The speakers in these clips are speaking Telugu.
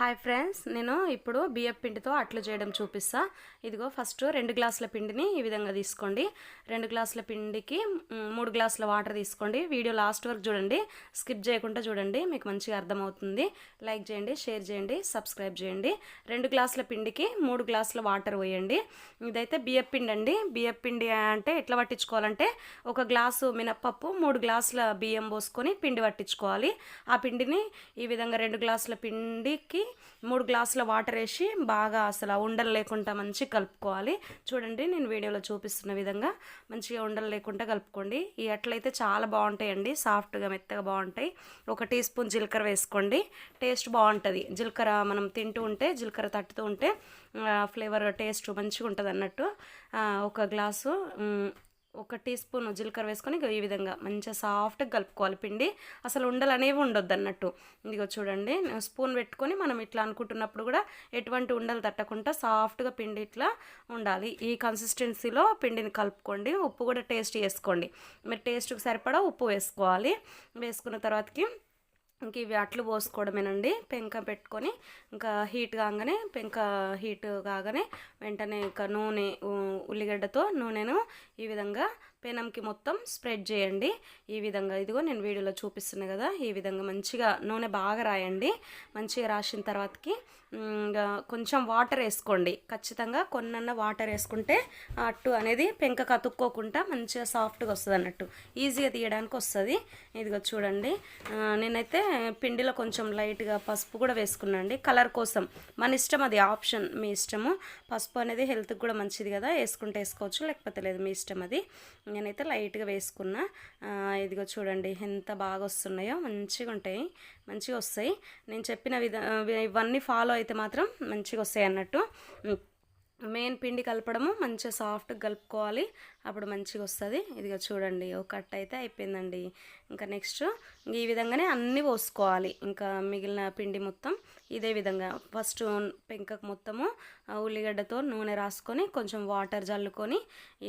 హాయ్ ఫ్రెండ్స్ నేను ఇప్పుడు బియ్యం పిండితో అట్లు చేయడం చూపిస్తా. ఇదిగో ఫస్ట్ రెండు గ్లాసుల పిండిని ఈ విధంగా తీసుకోండి. రెండు గ్లాసుల పిండికి మూడు గ్లాసుల వాటర్ తీసుకోండి. వీడియో లాస్ట్ వరకు చూడండి. స్కిప్ చేయకుండా చూడండి మీకు మంచిగా అర్థమవుతుంది. లైక్ చేయండి షేర్ చేయండి సబ్స్క్రైబ్ చేయండి. రెండు గ్లాసుల పిండికి మూడు గ్లాసుల వాటర్ పోయండి. ఇదైతే బియ్యం పిండి అండి. బియ్యం పిండి అంటే ఎట్లా పట్టించుకోవాలంటే ఒక గ్లాసు మినప్పప్పు మూడు గ్లాసుల బియ్యం పోసుకొని పిండి పట్టించుకోవాలి. ఆ పిండిని ఈ విధంగా రెండు గ్లాసుల పిండికి మూడు గ్లాసుల వాటర్ వేసి బాగా అసలు ఆ ఉండలు లేకుండా మంచిగా కలుపుకోవాలి. చూడండి నేను వీడియోలో చూపిస్తున్న విధంగా మంచిగా ఉండలు లేకుండా కలుపుకోండి. ఈ అట్లయితే చాలా బాగుంటాయండి సాఫ్ట్గా మెత్తగా బాగుంటాయి. ఒక టీ స్పూన్ జీలకర్ర వేసుకోండి టేస్ట్ బాగుంటుంది. జీలకర్ర మనం తింటూ ఉంటే జీలకర్ర తట్టుతూ ఉంటే ఫ్లేవర్ టేస్ట్ మంచిగా ఉంటుంది అన్నట్టు ఒక గ్లాసు ఒక టీ స్పూన్ జీలకర్ర వేసుకొని ఇగో ఈ విధంగా మంచిగా సాఫ్ట్గా కలుపుకోవాలి. పిండి అసలు ఉండలు అనేవి ఉండొద్దు అన్నట్టు. ఇదిగో చూడండి స్పూన్ పెట్టుకొని మనం ఇట్లా అనుకుంటున్నప్పుడు కూడా ఎటువంటి ఉండలు తట్టకుండా సాఫ్ట్గా పిండి ఇట్లా ఉండాలి. ఈ కన్సిస్టెన్సీలో పిండిని కలుపుకోండి ఉప్పు కూడా టేస్ట్ చేసుకోండి. మీరు టేస్ట్కి సరిపడా ఉప్పు వేసుకోవాలి. వేసుకున్న తర్వాతకి ఇంక ఇవి అట్లు పోసుకోవడమేనండి. పెంక పెట్టుకొని ఇంకా హీట్ కాగానే పెంక హీట్ కాగానే వెంటనే ఇంకా నూనె ఉల్లిగడ్డతో నూనెను ఈ విధంగా పెనంకి మొత్తం స్ప్రెడ్ చేయండి. ఈ విధంగా ఇదిగో నేను వీడియోలో చూపిస్తున్నా కదా ఈ విధంగా మంచిగా నూనె బాగా రాయండి. మంచిగా రాసిన తర్వాతకి ఇంకా కొంచెం వాటర్ వేసుకోండి. ఖచ్చితంగా కొన్నన్న వాటర్ వేసుకుంటే అట్టు అనేది పెంక కతుక్కోకుండా మంచిగా సాఫ్ట్గా వస్తుంది అన్నట్టు. ఈజీగా తీయడానికి వస్తుంది. ఇదిగో చూడండి. నేనైతే పిండిలో కొంచెం లైట్గా పసుపు కూడా వేసుకున్నాండి. కలర్ కోసం. మన ఇష్టం అది ఆప్షన్ మీ ఇష్టము. పసుపు అనేది హెల్త్కి కూడా మంచిది కదా. వేసుకుంటే వేసుకోవచ్చు లేకపోతే లేదు మీ ఇష్టం అది. నేనైతే లైట్గా వేసుకున్నా. ఇదిగో చూడండి ఎంత బాగా వస్తున్నాయో. మంచిగా ఉంటాయి. మంచిగా వస్తాయి. నేను చెప్పిన విధ ఇవన్నీ ఫాలో అయితే మాత్రం మంచిగా వస్తాయి అన్నట్టు. మెయిన్ పిండి కలపడము మంచిగా సాఫ్ట్గా కలుపుకోవాలి. అప్పుడు మంచిగా వస్తుంది. ఇదిగో చూడండి ఒక కట్ అయితే అయిపోయిందండి. ఇంకా నెక్స్ట్ ఈ విధంగానే అన్నీ పోసుకోవాలి. ఇంకా మిగిలిన పిండి మొత్తం ఇదే విధంగా. ఫస్ట్ పెంకకు మొత్తము ఉల్లిగడ్డతో నూనె రాసుకొని కొంచెం వాటర్ జల్లుకొని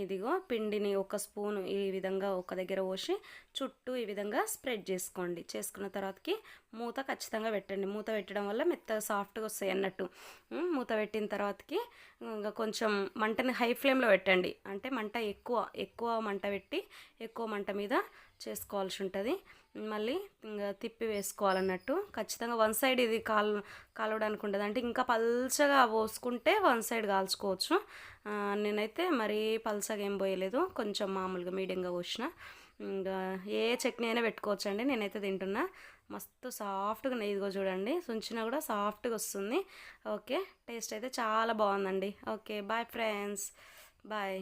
ఇదిగో పిండిని ఒక స్పూన్ ఈ విధంగా ఒక దగ్గర పోసి చుట్టూ ఈ విధంగా స్ప్రెడ్ చేసుకోండి. చేసుకున్న తర్వాతకి మూత ఖచ్చితంగా పెట్టండి. మూత పెట్టడం వల్ల మెత్తగా సాఫ్ట్గా వస్తాయి అన్నట్టు. మూత పెట్టిన తర్వాతకి ఇంకా కొంచెం మంటని హై ఫ్లేమ్లో పెట్టండి. అంటే మంట ఎక్కువ ఎక్కువ మంట పెట్టి ఎక్కువ మంట మీద చేసుకోవాల్సి ఉంటుంది. మళ్ళీ ఇంకా తిప్పి వేసుకోవాలన్నట్టు. ఖచ్చితంగా వన్ సైడ్ ఇది కాల్ కాలవడానికి ఉంటుంది అంటే ఇంకా పల్చగా పోసుకుంటే వన్ సైడ్ కాల్చుకోవచ్చు. నేనైతే మరీ పల్చగా ఏం పోయలేదు. కొంచెం మామూలుగా మీడియంగా పోసిన ఇంకా ఏ చట్నీ అయినా పెట్టుకోవచ్చు అండి నేనైతే తింటున్నా. మస్తు సాఫ్ట్గా ఇదిగో చూడండి. సుంచినా కూడా సాఫ్ట్గా వస్తుంది. ఓకే. టేస్ట్ అయితే చాలా బాగుందండి. ఓకే. Bye friends. బాయ్.